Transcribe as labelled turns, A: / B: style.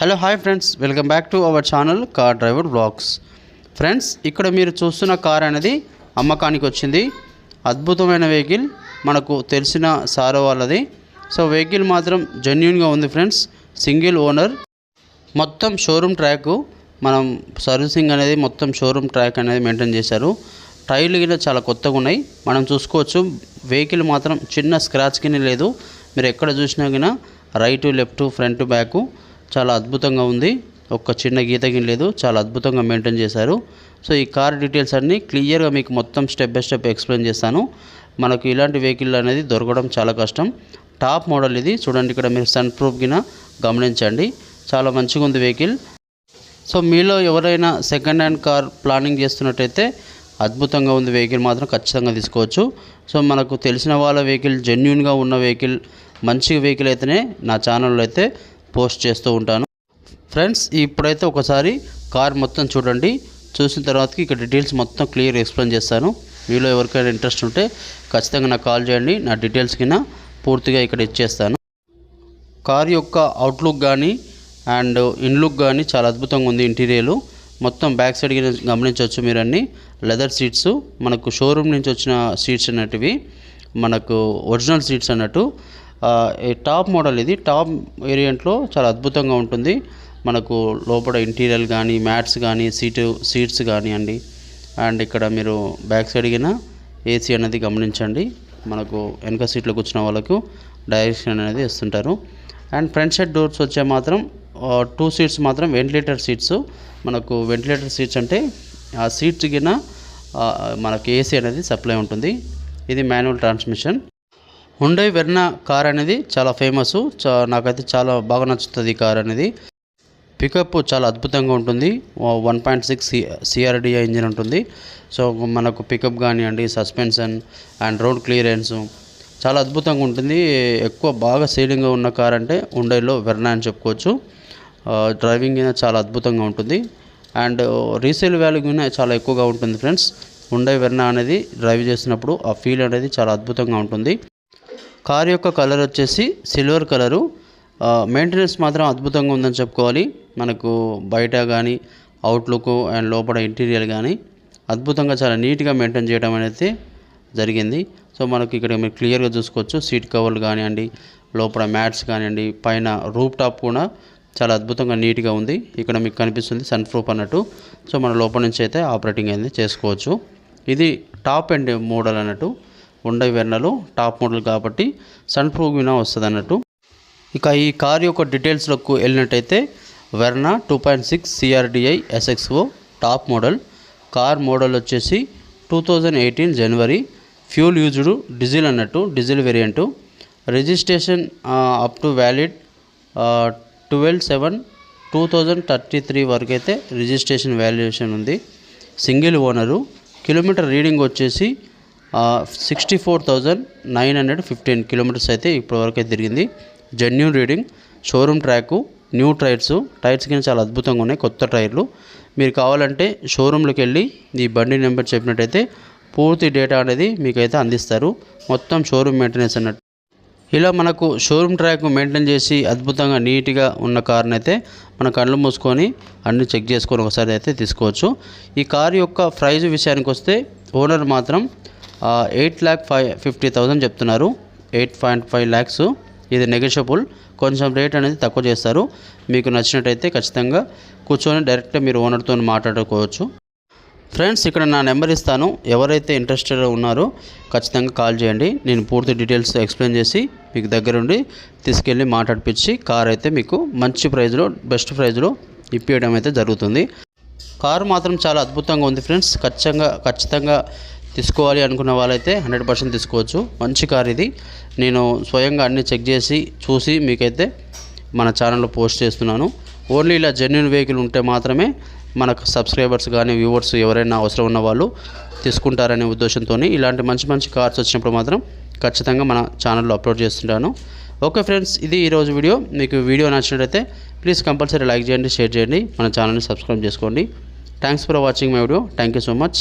A: Hello hi friends welcome back to our channel car driver blogs friends ఇక్కడ మీరు చూస్తున్న car అనేది అమ్మకానికి వచ్చింది. అద్భుతమైన వెహికల్ మనకు తెలిసిన సారో వాళ్ళది. సో వెహికల్ మాత్రం జెన్యున్గా ఉంది ఫ్రెండ్స్ సింగిల్ ఓనర్ మొత్తం షోరూమ్ ట్రాక్ మనం సర్వీసింగ్ అనేది మొత్తం షోరూమ్ ట్రాక్ అనేది మెయింటైన్ చేశారు. టైర్లు కింద చాలా కొత్తగా ఉన్నాయి. మనం చూసుకోవచ్చు వెహికల్ మాత్రం చిన్న స్క్రాచ్ కింద లేదు. మీరు ఎక్కడ చూసినా గిన రైట్ లెఫ్ట్ ఫ్రంట్ బ్యాకు చాలా అద్భుతంగా ఉంది. ఒక్క చిన్న గీత లేదు చాలా అద్భుతంగా మెయింటైన్ చేశారు. సో ఈ కార్ డీటెయిల్స్ అన్నీ క్లియర్గా మీకు మొత్తం స్టెప్ బై స్టెప్ ఎక్స్ప్లెయిన్ చేస్తాను. మనకు ఇలాంటి వెహికల్ అనేది దొరకడం చాలా కష్టం. టాప్ మోడల్ ఇది. చూడండి ఇక్కడ మీరు సన్ ప్రూఫ్ గిన గమనించండి. చాలా మంచిగా ఉంది వెహికల్. సో మీలో ఎవరైనా సెకండ్ హ్యాండ్ కార్ ప్లానింగ్ చేస్తున్నట్టయితే అద్భుతంగా ఉంది వెహికల్ మాత్రం ఖచ్చితంగా తీసుకోవచ్చు. సో మనకు తెలిసిన వాళ్ళ వెహికల్ జెన్యున్గా ఉన్న వెహికల్ మంచి వెహికల్ అయితేనే నా ఛానల్లో అయితే పోస్ట్ చేస్తూ ఉంటాను. ఫ్రెండ్స్ ఇప్పుడైతే ఒకసారి కార్ మొత్తం చూడండి. చూసిన తర్వాతకి ఇక్కడ డీటెయిల్స్ మొత్తం క్లియర్ ఎక్స్ప్లెయిన్ చేస్తాను. మీలో ఎవరికైనా ఇంట్రెస్ట్ ఉంటే ఖచ్చితంగా నాకు కాల్ చేయండి. నా డీటెయిల్స్ కింద పూర్తిగా ఇక్కడ ఇచ్చేస్తాను. కార్ యొక్క అవుట్లుక్ కానీ అండ్ ఇన్లుక్ కానీ చాలా అద్భుతంగా ఉంది ఇంటీరియర్ మొత్తం బ్యాక్ సైడ్ గమనించవచ్చు మీరు అన్ని లెదర్ సీట్స్ మనకు షోరూమ్ నుంచి వచ్చిన సీట్స్ అన్నట్టువి మనకు ఒరిజినల్ సీట్స్ అన్నట్టు. టాప్ మోడల్ ఇది. టాప్ వేరియంట్లో చాలా అద్భుతంగా ఉంటుంది. మనకు లోపల ఇంటీరియర్ కానీ మ్యాట్స్ కానీ సీటు సీట్స్ కానీ అండి అండ్ ఇక్కడ మీరు బ్యాక్ సైడ్ గిన ఏసీ అనేది గమనించండి. మనకు వెనక సీట్లో కూర్చున్న వాళ్ళకు డైరెక్షన్ అనేది ఇస్తుంటారు. అండ్ ఫ్రంట్ సైడ్ డోర్స్ వచ్చే మాత్రం టూ సీట్స్ మాత్రం వెంటిలేటర్ సీట్స్. మనకు వెంటిలేటర్ సీట్స్ అంటే ఆ సీట్స్ కింద మనకు ఏసీ అనేది సప్లై ఉంటుంది. ఇది manual transmission. Hyundai Verna car అనేది చాలా ఫేమస్ చా నాకైతే చాలా బాగా నచ్చుతుంది ఈ కార్ అనేది. పికప్ చాలా అద్భుతంగా ఉంటుంది. One point six CRDi engine ఉంటుంది. సో మనకు పికప్ కానివ్వండి సస్పెన్షన్ అండ్ రోడ్ క్లియరెన్స్ చాలా అద్భుతంగా ఉంటుంది. ఎక్కువ బాగా సేలింగ్గా ఉన్న కార్ అంటే హుండైలో వెర్నా అని చెప్పుకోవచ్చు. డ్రైవింగ్ అయినా చాలా అద్భుతంగా ఉంటుంది. అండ్ రీసేల్ వాల్యూ కూడా చాలా ఎక్కువగా ఉంటుంది ఫ్రెండ్స్ ఉండే వెర్నా అనేది డ్రైవ్ చేసినప్పుడు ఆ ఫీల్ అనేది చాలా అద్భుతంగా ఉంటుంది. కార్ యొక్క కలర్ వచ్చేసి సిల్వర్ కలరు. మెయింటెనెన్స్ మాత్రం అద్భుతంగా ఉందని చెప్పుకోవాలి. మనకు బయట కానీ అవుట్లుక్ అండ్ లోపల ఇంటీరియర్ కానీ అద్భుతంగా చాలా నీట్గా మెయింటైన్ చేయడం అనేది జరిగింది. సో మనకి ఇక్కడ మీరు క్లియర్గా చూసుకోవచ్చు. సీట్ కవర్లు కానివ్వండి లోపల మ్యాట్స్ కానివ్వండి పైన రూప్ టాప్ కూడా చాలా అద్భుతంగా నీట్గా ఉంది. ఇక్కడ మీకు కనిపిస్తుంది సన్ ప్రూఫ్ అన్నట్టు. సో మన లోపల నుంచి అయితే ఆపరేటింగ్ అనేది చేసుకోవచ్చు. ఇది టాప్ అండ్ మోడల్ అన్నట్టు. ఉండే వెన్నలో టాప్ మోడల్ కాబట్టి సన్ ప్రూఫ్ వినా వస్తుంది అన్నట్టు ఇక ఈ కార్ యొక్క డీటెయిల్స్లోకి వెళ్ళినట్టయితే Verna two point six CRDi SXO top model car model వచ్చేసి టూ థౌజండ్ ఎయిటీన్ జనవరి ఫ్యూల్ యూజ్డ్ డీజిల్ అన్నట్టు diesel variant registration up to valid twelve seven two thousand thirty three వరకు అయితే రిజిస్ట్రేషన్ వాల్యుయేషన్ ఉంది. Single owner kilometre reading వచ్చేసి sixty four thousand nine hundred fifteen kilometres అయితే ఇప్పటివరకు అయితే తిరిగింది. Genuine reading showroom track new tyres tyres కింద చాలా అద్భుతంగా ఉన్నాయి కొత్త టైర్లు. మీరు కావాలంటే షోరూంలోకి వెళ్ళి ఈ బండి నెంబర్ చెప్పినట్టయితే పూర్తి డేటా అనేది మీకైతే అందిస్తారు. మొత్తం షోరూమ్ మెయింటెనెన్స్ అన్నట్టు. ఇలా మనకు షోరూమ్ ట్రాక్ మెయింటైన్ చేసి అద్భుతంగా నీట్గా ఉన్న కార్ని అయితే మన కళ్ళు మూసుకొని అన్ని చెక్ చేసుకొని ఒకసారి అయితే తీసుకోవచ్చు. ఈ కార్ యొక్క ప్రైజ్ విషయానికి వస్తే ఓనర్ మాత్రం eight lakh five fifty thousand చెప్తున్నారు. ఎయిట్ పాయింట్ ఫైవ్ ల్యాక్స్ ఇది నెగోషియబుల్ కొంచెం రేట్ అనేది తక్కువ చేస్తారు. మీకు నచ్చినట్టయితే ఖచ్చితంగా కూర్చొని డైరెక్ట్గా మీరు ఓనర్తో మాట్లాడుకోవచ్చు. ఫ్రెండ్స్ ఇక్కడ నా నెంబర్ ఇస్తాను. ఎవరైతే ఇంట్రెస్టెడ్ ఉన్నారో ఖచ్చితంగా కాల్ చేయండి. నేను పూర్తి డీటెయిల్స్ ఎక్స్ప్లెయిన్ చేసి మీకు దగ్గరుండి తీసుకెళ్ళి మాట్లాడిపించి కార్ అయితే మీకు మంచి ప్రైజ్లో బెస్ట్ ప్రైజ్లో ఇప్పించడం అయితే జరుగుతుంది. కారు మాత్రం చాలా అద్భుతంగా ఉంది ఫ్రెండ్స్ ఖచ్చితంగా ఖచ్చితంగా తీసుకోవాలి అనుకున్న వాళ్ళైతే హండ్రెడ్ పర్సెంట్ తీసుకోవచ్చు. మంచి కార్ ఇది. నేను స్వయంగా అన్ని చెక్ చేసి చూసి మీకైతే మన ఛానల్లో పోస్ట్ చేస్తున్నాను. ఓన్లీ ఇలా జెన్యున్ వెహికల్ ఉంటే మాత్రమే మనకు సబ్స్క్రైబర్స్ కానీ వ్యూవర్స్ ఎవరైనా అవసరం ఉన్న వాళ్ళు తీసుకుంటారనే ఉద్దేశంతో ఇలాంటి మంచి మంచి కార్స్ వచ్చినప్పుడు మాత్రం ఖచ్చితంగా మన ఛానల్లో అప్లోడ్ చేస్తుంటాను. ఓకే ఫ్రెండ్స్ ఇది ఈరోజు వీడియో. మీకు వీడియో నచ్చినట్లయితే ప్లీజ్ కంపల్సరీ లైక్ చేయండి షేర్ చేయండి. మన ఛానల్ని సబ్స్క్రైబ్ చేసుకోండి. Thanks for watching my video. Thank you so much.